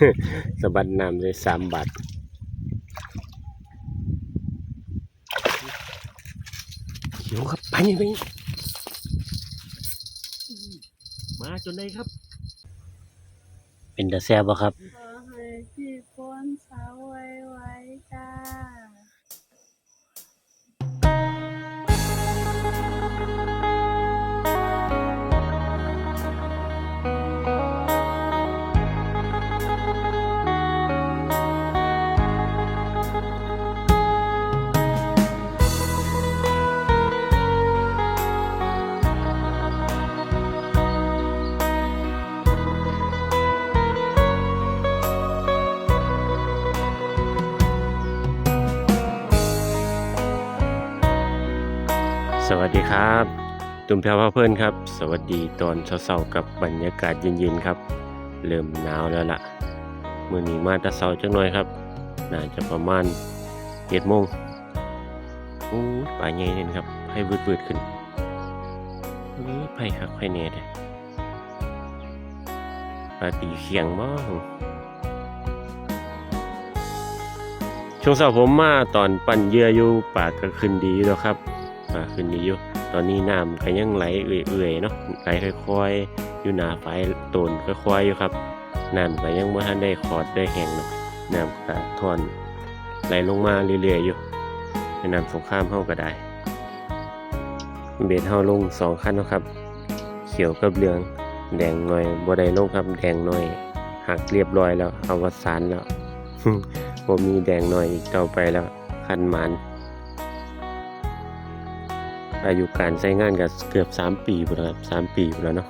อืมเออสะบัดน้ำเลยสามบาทเขียวครับไปนี่ไปนี่มาจนได้ครับ เป็นตาแซ่บบ่ครับ ขอให้พี่พ้นสาวไว้ไว้ ดีครับตุ่มแพรวพาเพื่อนครับ สวัสดีตอนเช้าๆกับบรรยากาศเย็นๆครับ เริ่มหนาวแล้วล่ะมื้อนี้มาแต่เช้าจังหน่อยครับ น่าจะประมาณ7โมงอู้ป่าใหญ่เลยครับ ให้วืดๆขึ้นนี่ไผ่คักไผแน่เด้ปลาตีเขียงบ่ช่วงเช้าผมมาตอนปั่นเยื่ออยู่ป่าก็ขึ้นดีแล้วครับ อ่าขึ้นดีอยู่ตอนนี้น้ำก็ยังไหลเอื่อยๆเนาะไหลค่อยๆ อยู่หน้าฝายตนค่อยๆอยู่ครับน้ำก็ยังบ่ทันได้ขอดได้แห้งเนาะน้ำก็ทอนไหลลงมาเรื่อยๆอยู่ในน้ำสงครามเฮาก็ได้ เบ็ดเฮาลงสองคันนะครับ เขียวกับเหลืองแดงหน่อยบ่ได้ลงครับแดงหน่อยหักเรียบร้อยแล้วเอาวสานแล้วบ่มีแดงหน่อยอีกต่อไปแล้วคันหมัน อายุการใช้งานก็เกือบสามปีพุ่นแล้วครับสามปีพุ่นแล้วเนาะ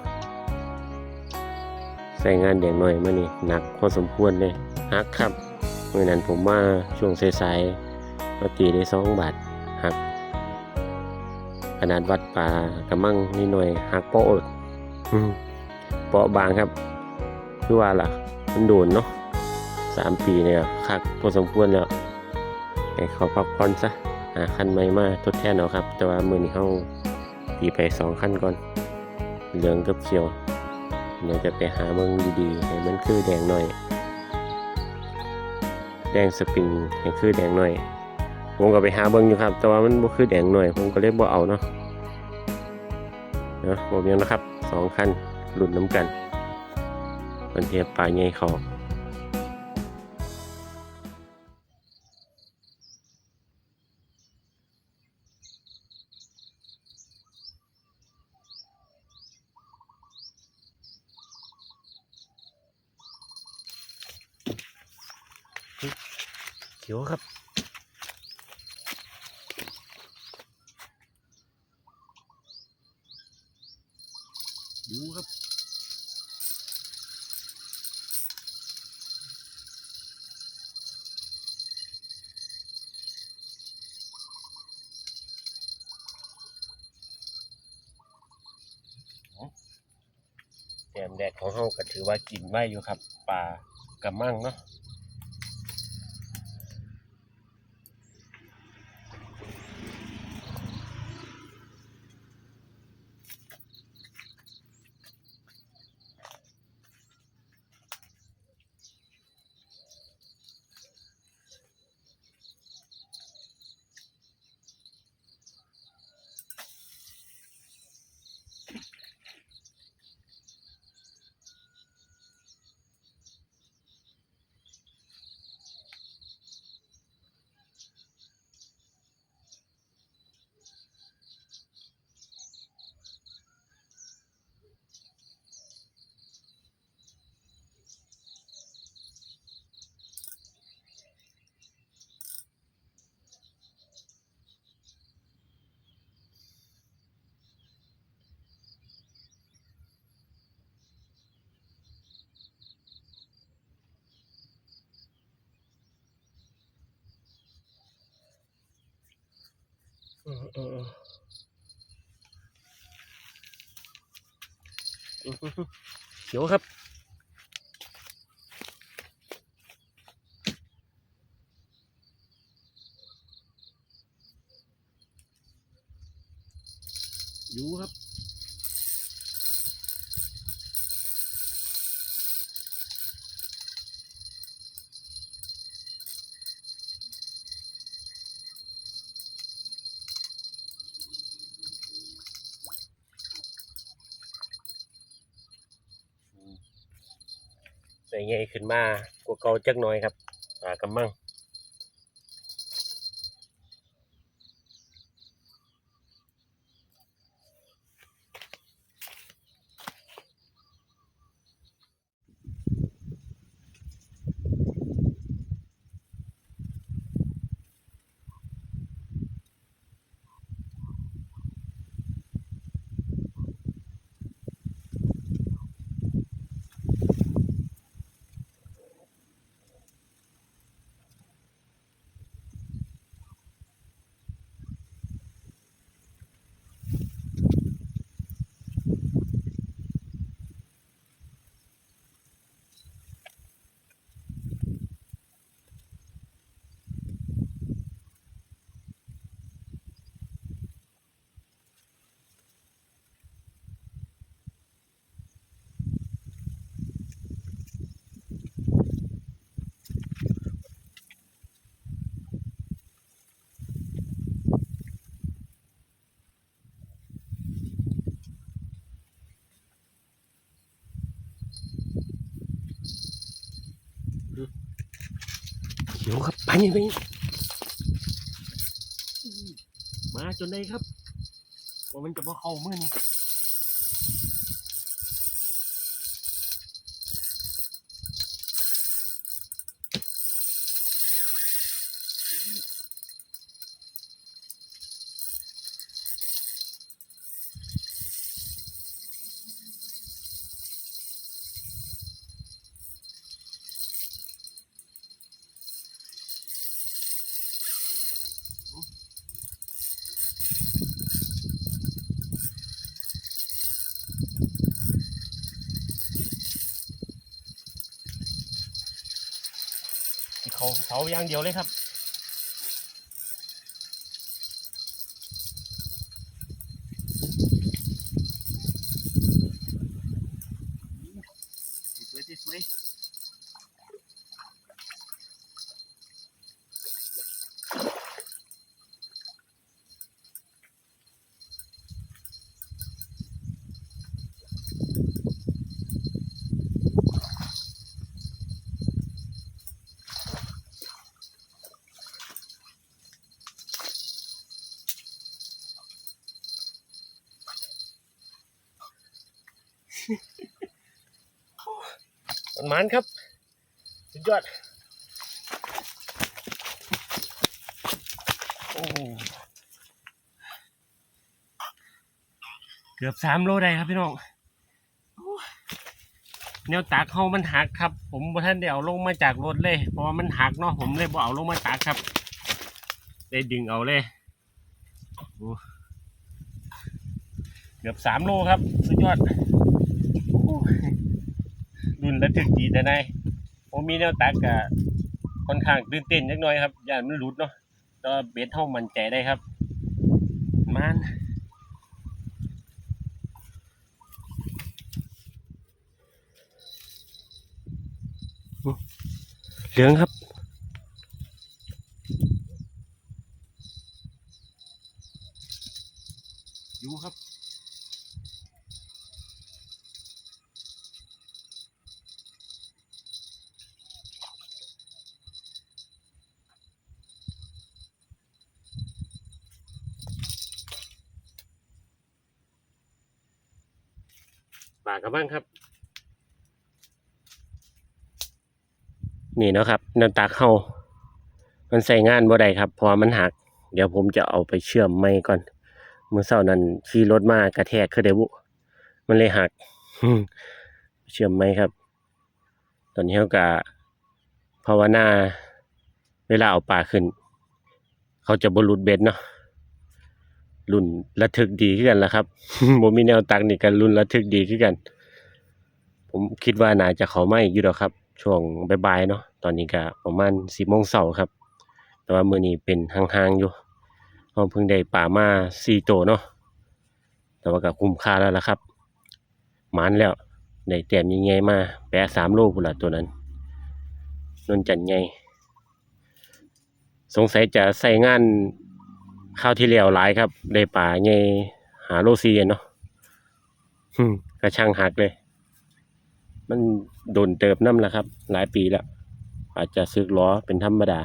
ใช้งานแดงหน่อยมานี่หนักพอสมควรเลยหักครับเมื่อนั้นผมมาช่วงสายๆมาตีได้สองบาทหักขนาดวัดป่ากระมังนิดหน่อยหักเปาะอดอืมเปาะบางครับคือว่าล่ะ มันโดนเนาะสามปีเนี่ยคักพอสมควรแล้วให้เขาพักผ่อนซะ หาคันใหม่มาทดแทนเอาครับ แต่ว่ามือนี้เฮาตีไปสองคันก่อน เหลืองกับเขียวเดี๋ยวจะไปหาเบิ่งดีๆให้มันคือแดงหน่อย แดงสปริงให้คือแดงหน่อยผมก็ไปหาเบิ่งอยู่ครับ แต่ว่ามันบ่คือแดงหน่อย ผมก็เลยบ่เอาเนาะเนาะผมยังนะครับสองคันหลุดน้ำกันมันเทียบปลาใหญ่เขา ครับ ดูครับแดมแดดของเฮาก็ถือว่ากินไว้อยู่ครับ ปลากระมังเนาะ ออเออเอออื้อหือหือเขียวครับยูครับ ใหญ่ขึ้นมากว่าเก่าจักหน่อยครับปลากำมัง วครับไปนี่ไปนี่มาจนได้ครับว่ามันจะมาเข้าเมื่อนี่ เขาเสาอย่างเดียวเลยครับ มันครับ สุดยอด โอ้เกือบสามโลได้ครับพี่น้องแนวตากเขามันหักครับ ผมบ่ท่านได้เอาลงมาจากรถเลย เพราะว่ามันหักเนาะผมเลยบ่เอาลงมาตากครับ ได้ดึงเอาเลยเกือบสามโลครับ สุดยอด รุ่นระทึกดีแต่ในผมมีแนวตักกะค่อนข้างตื่นเต้นนิดหน่อยครับย่านมันหลุดเนาะก็เบสเท่ามันใจได้ครับ มันเหลืองครับากกระบ้างครับ นี่เนาะครับน้ำตาเข้า มันใส่งานบ่ได้ครับเพราะมันหัก เดี๋ยวผมจะเอาไปเชื่อมไม่ก่อนเมื่อเช้านั้นขี่รถมากระแทกคือได้บุมันเลยหักเชื่อมไม่ครับ ตอนนี้เขากะภาวนา เวลาเอาปลาขึ้น เขาจะบรุดเบ็ดเนาะ รุ่นระทึกดีขึ้นกันละครับผมมีแนวตักนี่กันรุ่นระทึกดีขึ้นกัน ผมคิดว่าน่าจะเขาไม่อยู่ดอกครับ ช่วงบ่ายๆเนาะตอนนี้ก็ประมาณสิบโมงเช้าครับ แต่ว่ามือนี้เป็นห่างๆอยู่เราเพิ่งได้ป่ามาสี่ตัวเนาะแต่ว่าก็คุ้มค่าแล้วล่ะครับหมานแล้วได้แต้มใหญ่ๆมาแปะสามโลพุ่นละตัวนั้นนนจันใหญ่สงสัยจะใส่งาน ข้าวที่แล้วหลายครับ ได้ป่าใหญ่หาโลซีเนาะหึกระช่างหักเลย มันโดนเติบน้ำแล้วครับ หลายปีแล้ว อาจจะซึกล้อเป็นธรรมดา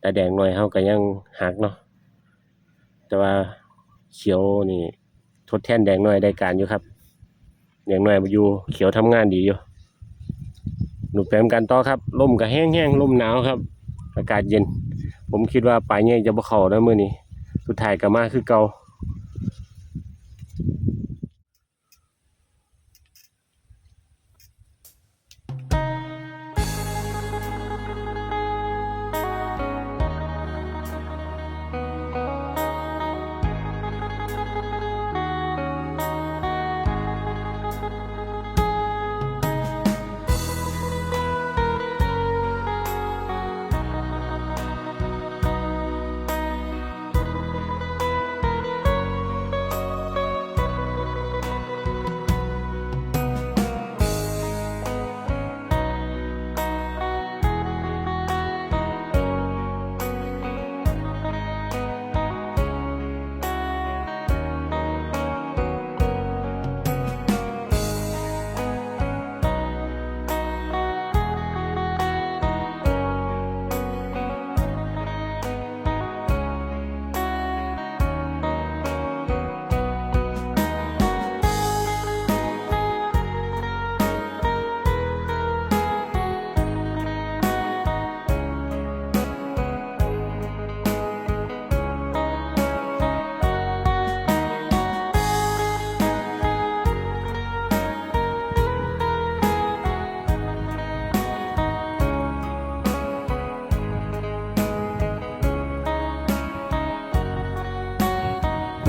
แต่แดงน้อยเฮาก็ยังหักเนาะแต่ว่าเขียวนี่ ทดแทนแดงน้อยได้การอยู่ครับแดงน้อยมาอยู่ เขียวทำงานดีอยู่หนูแปมกันต่อครับลมก็แห้งๆลมหนาวครับ อากาศเย็น ผมคิดว่าปลายเนี่ยจะบ่เข้าแล้วมื้อนี้ สุดท้ายก็มาคือเก่า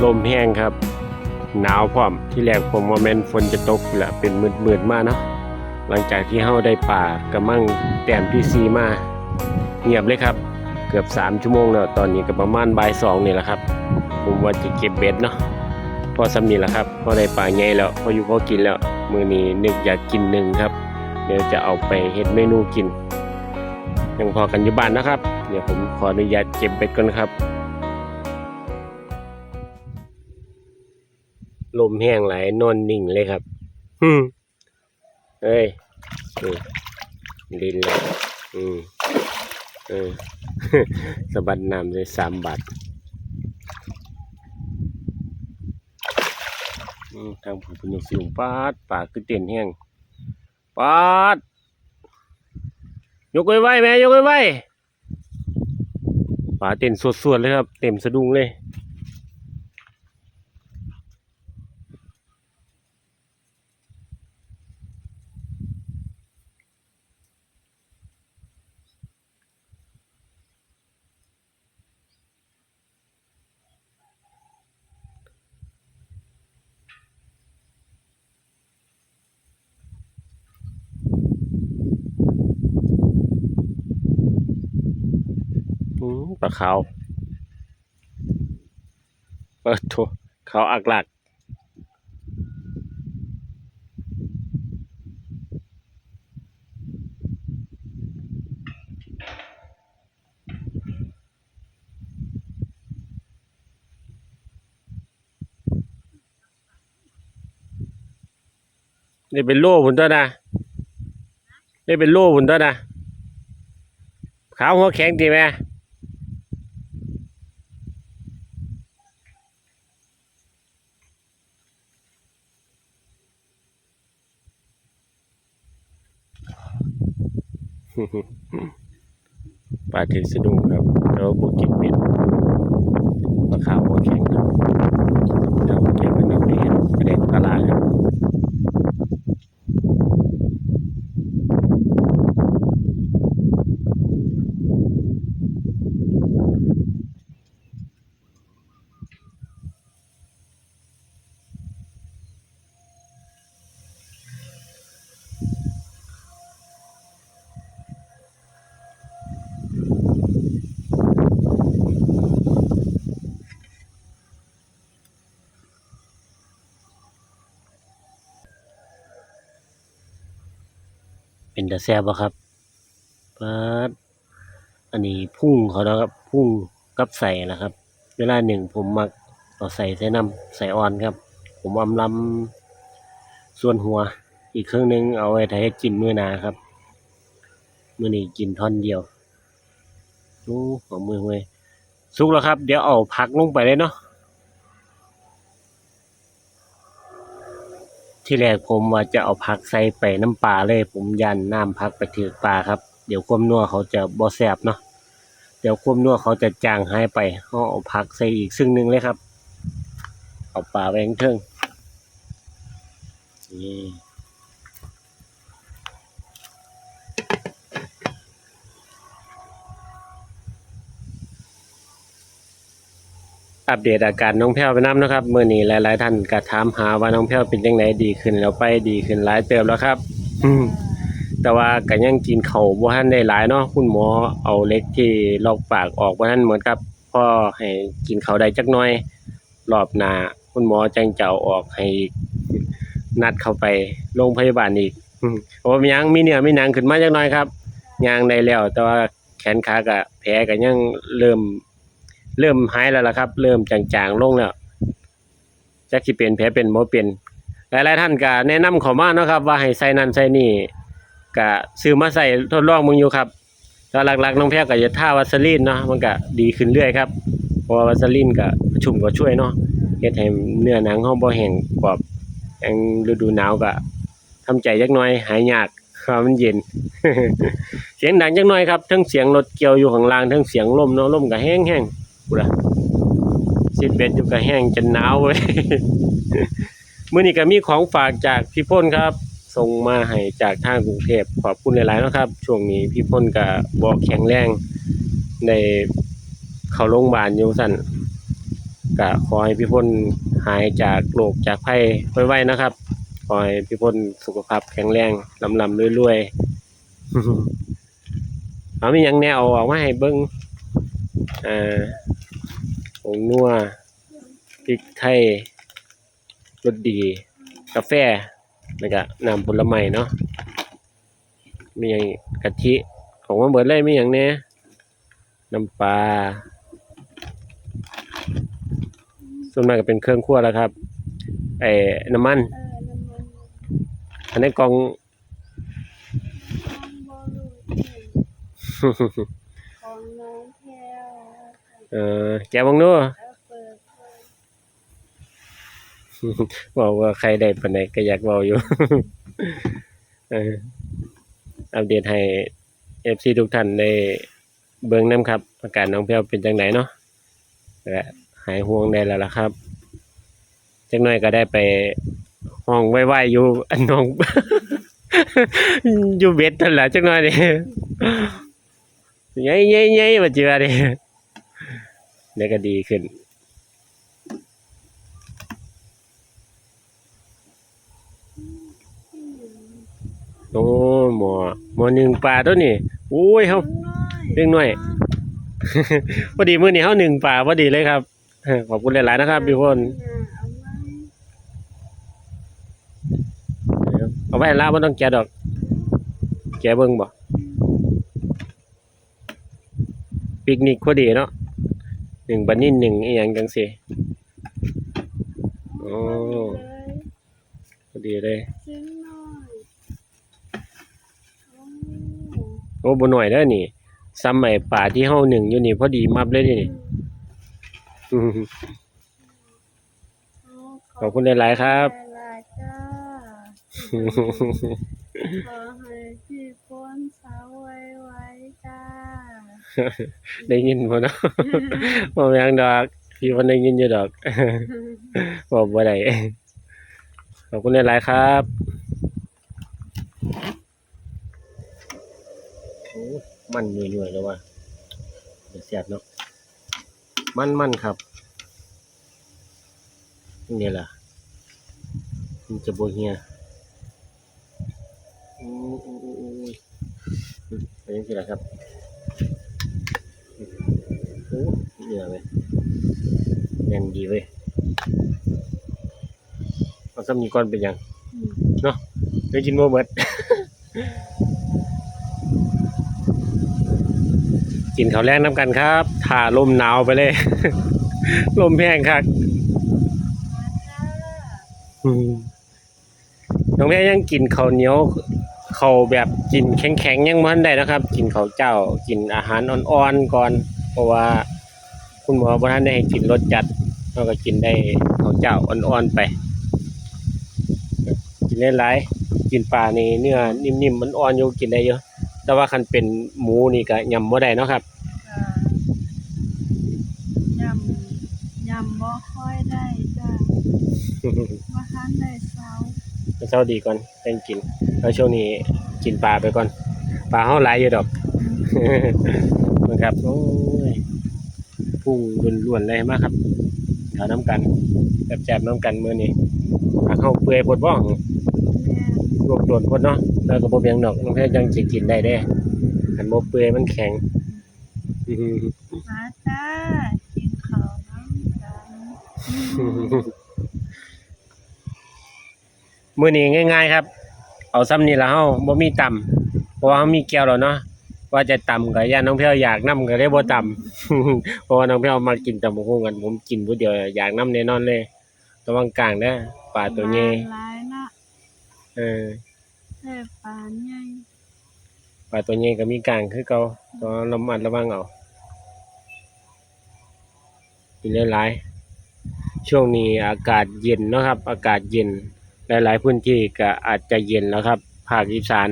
ลมแห้งครับ หนาวพร้อมที่แรกผมว่าแม่นฝนจะตกแหละเป็นมืดๆมาเนาะหลังจากที่เฮาได้ป่ากระมั่งแต้มที่ซีมาเงียบเลยครับเกือบ 3 ชั่วโมงแล้วตอนนี้ก็ประมาณบ่ายสองนี่แหละครับ ผมว่าจะเก็บเบ็ดเนาะพอสำนีแหละครับพอได้ป่าใหญ่แล้วพออยู่พอกินแล้วมือนี้นึกอยากกินหนึ่งครับ เดี๋ยวจะเอาไปเฮ็ดเมนูกินยังพอกันอยู่บ้านนะครับ เดี๋ยวผมขออนุญาตเก็บเบ็ดก่อนครับ ลมแห้งไหลนอนนิ่งเลยครับฮึเฮ้ยดินเลยอืมเออสะบัดน้ำเลยสามบาททางผู้เป็นยกสูงปาดปากคือเต้นแห้งปาด ยกไว้ไว้แม่ยกไว้ไว้ปาเต้นสวดๆเลยครับ เต็มสะดุ้งเลย ขาวเออโถขาวอักหลักนี่เป็นโล่ผุนตัวนะนี่เป็นโล่ผุนตัวนะขาวหัวแข็งดีไหม ปลาถือสะดุ้งครับแล้วพวกกินเม็ดมะขามหัวแข็งครับแล้วหัวแข็งมันไม่เห็นไม่ได้ปลาลาครับ เป็นตาแซบบ่ครับปลาดอันนี้พุ่งเขาแล้วครับ พุ่งกับใส่นะครับ เวลาหนึ่งผมมักเอาใส่ใส่น้ำใส่อ่อนครับ ผมอำลำส่วนหัว อีกเครึ่องหนึงเอาไว้ถ้าเฮ็ดกินมื้อนาครับมือนี้กินท่อนเดียวโอ้หอมมือเว้ยสุกแล้วครับ เดี๋ยวเอาผักลงไปเลยเนาะ ที่แรกผมว่าจะเอาผักใส่ไปน้ำปลาเลย ผมยันน้ำผักไปถือปลาครับ เดี๋ยวความนัวเขาจะบ่แสบเนาะเดี๋ยวความนัวเขาจะจางหายไปเขาเอาผักใส่อีกซึ่งหนึ่งเลยครับ เอาปลาแวงเทิงนี่ อัปเดตอาการน้องแพ้วไปน้ำนะครับเมื่อนี้หลาย ๆ ท่านก็ถามหาว่าน้องแพ้วเป็นยังไงดีขึ้นแล้วไปดีขึ้นหลายเติบแล้วครับ อืมแต่ว่าก็ยังกินเขาวบ่ทันได้หลายเนาะคุณหมอเอาเล็กที่ลอกปากออกบ่ทันเหมือนกับพ่อให้กินเข่าได้จักหน่อยรอบหน้าคุณหมอจังจะเอาออกให้นัดเข้าไปโรงพยาบาลอีกอืมเพราะยังมีเนื้อมีหนังขึ้นมาจักหน่อยครับย่างได้แล้ว แต่ว่าแขนขาก็แผลก็ยังเริ่ม เริ่มหายแล้วล่ะครับ เริ่มจางๆลงแล้วจักสิเป็นแผลเป็นบ่เป็นหลายๆท่านก็แนะนำเข้ามาเนาะครับ ว่าให้ใส่นั่นใส่นี่ก็ซื้อมาใส่ทดลองมึงอยู่ครับก็หลักๆน้องแพ้ก็จะท่าวัสลีนเนาะมันก็ดีขึ้นเรื่อยครับเพราะวาสลีนก็ชุ่มก็ช่วยเนาะเฮ็ดให้เนื้อหนังเฮาบ่แห้งกรอบอย่างฤดูหนาวก็ทำใจจักหน่อยหายยากเพราะมันเย็น เสียงดังจักหน่อยครับทั้งเสียงรถเกี่ยวอยู่ข้างล่างทั้งเสียงลมเนาะลมก็แห้งๆ พูดล่ะสิเบ็ดอยู่ก็แห้งจนหนาวเว้ยมื้อนี้ก็มีของฝากจากพี่พ่นครับ ส่งมาให้จากทางกรุงเทพขอบคุณหลายๆเนาะครับ ช่วงนี้พี่พ่นก็บ่แข็งแรงในเข้าโรงพยาบาลอยู่สั่นก็ขอให้พี่พ่นหายจากโรคจากภัยไวๆนะครับขอให้พี่พ่นสุขภาพแข็งแรงลำๆรวยๆเอามีหยังแนวเอาออกมาให้เบิ่งอ่าผ งนัวพริกไทยรสดี กาแฟแล้วก็น้ำผลไม้เนาะมีอย่างกะทิของมาเบิดเลยมีอย่างแหน่น้ำปลาส่วนมากก็เป็นเครื่องครัวแล้วครับไอ้น้ำมัน อันนี้กอง อ่อแกะบังดูเอาเปิดเปิดบอกว่าใครได้ปานใดก็อยากเว้าอยู่เอออัปเดตให้ FC ทุกท่านได้เบิ่งนํครับ อาการน้องแพรวเป็นจังไดเนาะก็หายห่วงได้แล้วล่ะครับจักหน่อยก็ได้ไปห้องไว้ๆอยู่อันน้องอยู่เบ็ดนั่นแหละจักหน่อยนี่ใหญ่ๆๆว่าเจือดิ เดี๋ยวก็ดีขึ้น โอ้หมอหมอหนึ่งปลาตัวนี้โอ้ยเฮาเรื่องน้อยพอดีมื้อนี้เฮาหนึ่งปลาพอดีเลยครับขอบคุณหลายๆนะครับพี่พลเอาไว้ให้ลาบ่ต้องแกะดอก แกะเบิ่งบ่ปิกนิกพอดีเนาะ หนึ่งบันนินหนึ่งอีหยังจังซี่โอ้พอดีเลยชิ้นน้อยโอ้โอ้บ่น้อยเด้อนี่ซ้ำไอ้ป่าที่เฮาหนึ่งอยู่นี่พอดีมับเลยเดินี่อืมขอบคุณหลายๆครับ หลายๆจ้า ขอ ได้ยินบ่เนาะบ่แม่นดอก พี่เพิ่นได้ยินอยู่ดอกบอกบ่ได้ขอบคุณหลายๆครับโอ้มันมีหน่วยแล้วว่ะเดี๋ยวเสียบเนาะมันมันครับนี่ล่ะมันจะบ่เหียโอ้โอ้โอ้โอ้ยอืมเป็นจังซี่ล่ะครับโอ้เหนื่อยเว้ยแน่นดีเว้ยเอาซ้ำนี้ก่อนเป็นหยังอืมเนาะเดี๋ยวกินบ่หมดกินข้าวแรงน้ำกันครับถ่าลมหนาวไปเลย ลมแห้งคักมาจ้าอืมน้องแพรยังกินข้าวเหนียวข้าวแบบกินแข็งๆยังบ่ทันได้นะครับ กินข้าวเจ้า กินอาหารอ่อนๆก่อน เพราะว่าคุณหมอบ่ทันได้ให้กินรสจัดเราก็กินได้ข้าวเจ้าอ่อนๆไป กินหลายๆกินปลานี่เนื้อนิ่มๆมันอ่อนอยู่กินได้เยอะ แต่ว่าคันเป็นหมูนี่ก็ยำบ่ได้เนาะครับจ้ะยำยำบ่ค่อยได้จ้ะว่าทันได้เซาเช้าดีก่อนเร่งกินแล้วช่วงนี้กินปลาไปก่อน ปลาเฮาหลายอยู่ดอกนะครับโอ้ ยพุ่งล้วนๆเลยมาครับเดี๋ยวน้ำกันแซ่บๆน้ำกันมื้อนี้ปลาเฮาเปื่อยพดบ่แม่ลวกโดนพดเนาะแล้วก็บ่เพียงดอกน้องแพทย์ยังสิกินได้เด้คันบ่เปื่อยมันแข็งมาจ้ากินข้าวน้ำกันมื้อนี้ง่าย ๆ ครับ เอาซ้ำนี่ละเฮาบ่มีตำเพราะว่าเฮามีแก้วแล้วเนาะ ว่าจะตำก็ย่านน้องแพรวอยากนํก็เลยบ่ตำ เพราะว่าน้องแพรวมากินตำบักหุ่งกันผมกินผู้เดียวอยากนํแน่นอนเลยระวังกลางเด้อปลาตัวใหญ่หลายเนาะเออแต่ปลาใหญ่ปลาตัวใหญ่ก็มีกลางคือเก่าต้องระมัดระวังเอากินหลายๆช่วงนี้อากาศเย็นเนาะครับ อากาศเย็นหลายๆพื้นที่ก็อาจจะเย็นแล้วครับภาคอีสาน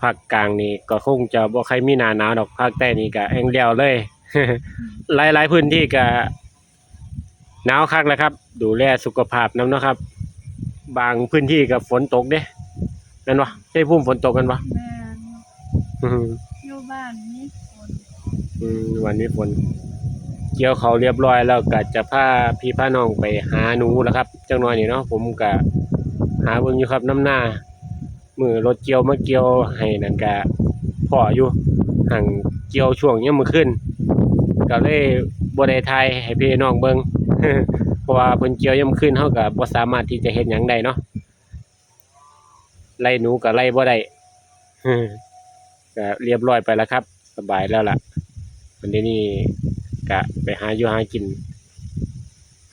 ภาคกลางนี่ก็คงจะบ่ใครมีหนาหนาวดอกภาคใต้นี่ก็แห้งเดียวเลย หลายๆพื้นที่ก็หนาวคักแล้วครับ ดูแลสุขภาพนำเนาะครับ บางพื้นที่ก็ฝนตกเด้นั่นวะใช่พุ่มฝนตกกันวะแม่นอืมอยู่บ้านมีฝนอืมวันนี้ฝนเกี่ยวเขาวเรียบร้อยแล้วก็จะพาพี่พาน้องไปหาหนูแล้วครับจังหน่อยนี่เนาะผมก็หาเบิ่งอยู่ครับน้ำหน้า มือรถเกี่ยวมาเกี่ยวให้นั่นก็พออยู่ห่างเกี่ยวช่วงยังมื้อขึ้นก็เลยบ่ได้ถ่ายให้พี่น้องเบิ่งเพราะว่าเพิ่นเกี่ยวยามมื้อขึ้นเฮาก็บ่สามารถที่จะเฮ็ดหยังได้เนาะไล่หนูก็ไล่บ่ได้ก็เรียบร้อยไปแล้วครับ สบายแล้วล่ะวันนี้นี่ก็ไปหาอยู่หากิน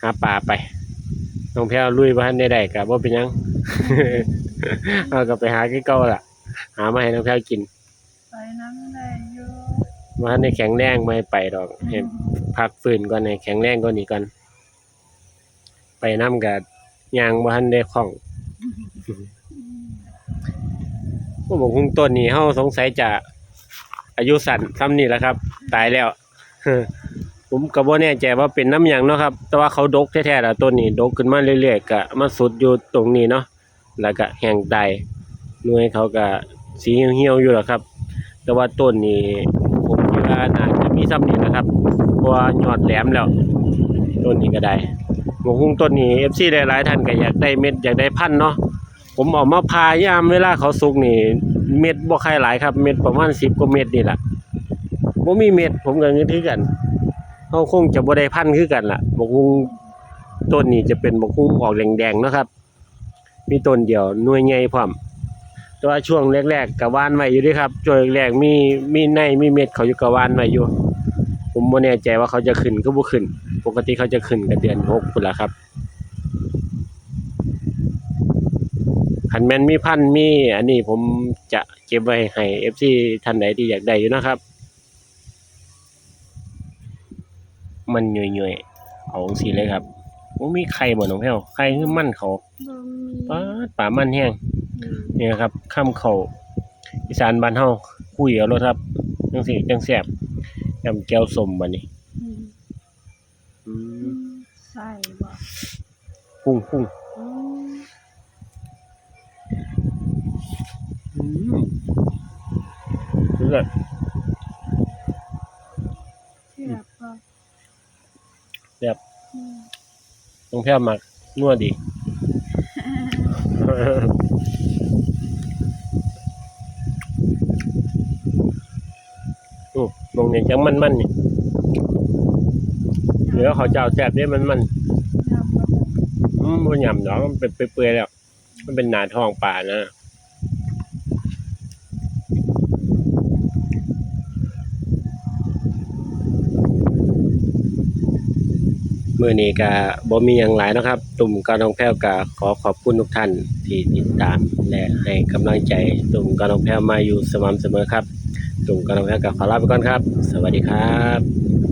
หาปลาไปน้องแพรวลุยบ่ทันได้ได้ก็บ่เป็นหยัง เอาก็ไปหาคือเก่าล่ะ หามาให้น้องแพรวกิน ไปน้ำได้อยู่ว่าในได้แข็งแรงไม่ให้ไปดอกให้พักฟื้นก่อนให้แข็งแรงก่อนนี้ก่อนไปน้ำกับยางบ่ทันได้คล่องผู้บอกคุงต้นนี้เฮาสงสัยจะอายุสั้นซ้ำนี่แหละครับ ตายแล้วผมก็บ่แน่ใจว่าเป็นน้ำหยังเนาะครับ แต่ว่าเขาดกแท้ๆล่ะต้นนี้ดกขึ้นมาเรื่อยๆก็มาสุดอยู่ตรงนี้เนาะ แล้วก็แห้งตายหน่วยเขาก็สีเหี่ยวๆอยู่แหละครับ แต่ว่าต้นนี้ผมคิดว่าน่าจะมีซ้ำนี่นะครับเพราะว่ายอดแหลมแล้ว ต้นนี้ก็ได้หมกหุ้งต้นนี้ FC หลายๆท่านก็อยากได้เม็ดอยากได้พันธุ์เนาะผมออกมาพายามเวลาเขาสุกนี่เม็ดบ่ใค่อยหลายครับ เม็ดประมาณ10กว่าเม็ดนี่แหละบ่มีเม็ดผมก็เงินคือกันเฮาคงจะบ่ได้พันธุ์คือกันล่ะหมกหุ้งต้นนี้จะเป็นหมกหุ้งออกแดงๆนะครับ มีต้นเดียวหน่วยใหญ่พร้อมแต่ว่าช่วงแรกๆกับวานไว้อยู่ด้วยครับช่วงแรกๆมีมีในมีเม็ดเขาอยู่กับวานไว้อยู่ ผมบ่แน่ใจว่าเขาจะขึ้นก็บ่ขึ้น ปกติเขาจะขึ้นกันเดือน6พุ่นละครับคันแมนมีพันมีอันนี้ผมจะเก็บไว้ให้ FC ท่านใดที่อยากได้อยู่นะครับ มันหน่วยๆเอาจังซี่เลยครับ บ่มีไข่บ่น้องแพ้วไข่คือมันเขาบ่มีปาดป่ามันแห้งอืมนี่ครับข้ามเขาอีสานบ้านเฮาคุยเอารถครับจังสิจังแซ่บยำแก้วส้มบัดนี้อืมอือืมมใส่บ่พุ่งพุ่งอืมอืมเลือดเสียบบ่ แซ่บอืมต้องแพ้มักนัวดีโอ้ลงเนี่ยจังมันมันนี่เหลือเขาวเจ้าแซ่บเด้มันมันยำบ่อืมบ่ยำดอกมันเป็นเปื่อยๆแล้ว มันเป็นหนาท้องป่านะ มื่อนี้ก็บ่มีอย่างหลายนะครับ ตุ่มกาน้องแพ้วก็ขอขอบคุณทุกท่านที่ติดตามและให้กำลังใจ ตุ่มกาน้องแพ้วมาอยู่สม่ำเสมอครับ ตุ่มกาน้องแพ้วก็ขอลาไปก่อนครับ สวัสดีครับ